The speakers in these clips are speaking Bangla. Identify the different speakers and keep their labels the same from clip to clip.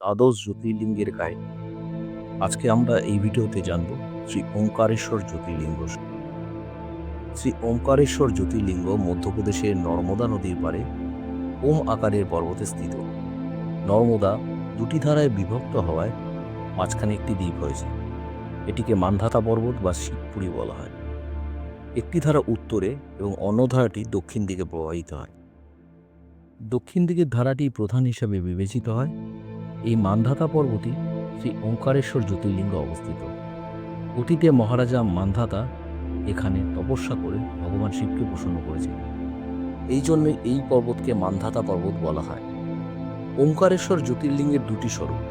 Speaker 1: দ্বাদশ জ্যোতির্লিঙ্গের গায়ে। আজকে আমরা এই ভিডিওতে জানব শ্রী ওঙ্কারেশ্বর জ্যোতির্লিঙ্গ। শ্রী ওঙ্কারেশ্বর জ্যোতির্লিঙ্গ মধ্যপ্রদেশের নর্মদা নদীর পারে ওম আকারের পর্বতে স্থিত। নর্মদা দুটি ধারায় বিভক্ত হওয়ায় মাঝখানে একটি দ্বীপ হয়েছে এটিকে মান্ধাতা পর্বত বা শিবপুরি বলা হয়। একটি ধারা উত্তরে এবং অন্য ধারাটি দক্ষিণ দিকে প্রবাহিত হয়। দক্ষিণ দিকের ধারাটি প্রধান হিসাবে বিবেচিত হয় এই মান্ধাতা পর্বতই শ্রী ওঙ্কারেশ্বর জ্যোতির্লিঙ্গ অবস্থিত। অতীতে মহারাজা মান্ধাতা এখানে তপস্যা করে ভগবান শিবকে প্রসন্ন করেছেন। এই জন্যই এই পর্বতকে মান্ধাতা পর্বত বলা হয়। ওঙ্কারেশ্বর জ্যোতির্লিঙ্গের দুটি স্বরূপ,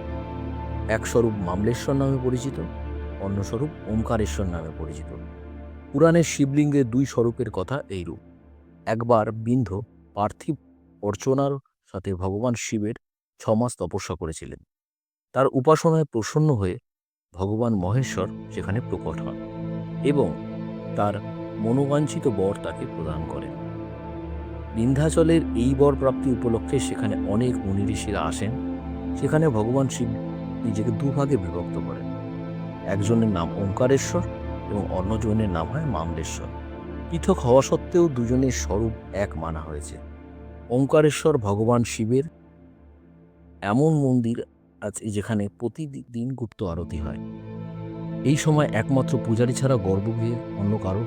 Speaker 1: এক স্বরূপ মামলেশ্বর নামে পরিচিত, অন্য স্বরূপ ওঙ্কারেশ্বর নামে পরিচিত। পুরাণের শিবলিঙ্গের দুই স্বরূপের কথা এইরূপ। একবার বিন্ধ পার্থিব অর্চনার সাথে ভগবান শিবের ছমাস তপস্যা করেছিলেন। তার উপাসনায় প্রসন্ন হয়ে ভগবান মহেশ্বর সেখানে প্রকট হন এবং তার মনোবাঞ্ছিত বর তাকে প্রদান করেন। বিন্ধ্যাচলের এই বর প্রাপ্তি উপলক্ষে সেখানে অনেক মুনি ঋষিরা আসেন। সেখানে ভগবান শিব নিজেকে দুভাগে বিভক্ত করেন। একজনের নাম ওঙ্কারেশ্বর এবং অন্যজনের নাম হয় মামলেশ্বর। পৃথক হওয়া সত্ত্বেও দুজনের স্বরূপ এক মানা হয়েছে। ওঙ্কারেশ্বর ভগবান শিবের এমন মন্দির আছে যেখানে প্রতিদিন গুপ্ত আরতি হয়। এই সময় একমাত্র পূজারী ছাড়া গর্ভগৃহে অন্য কারও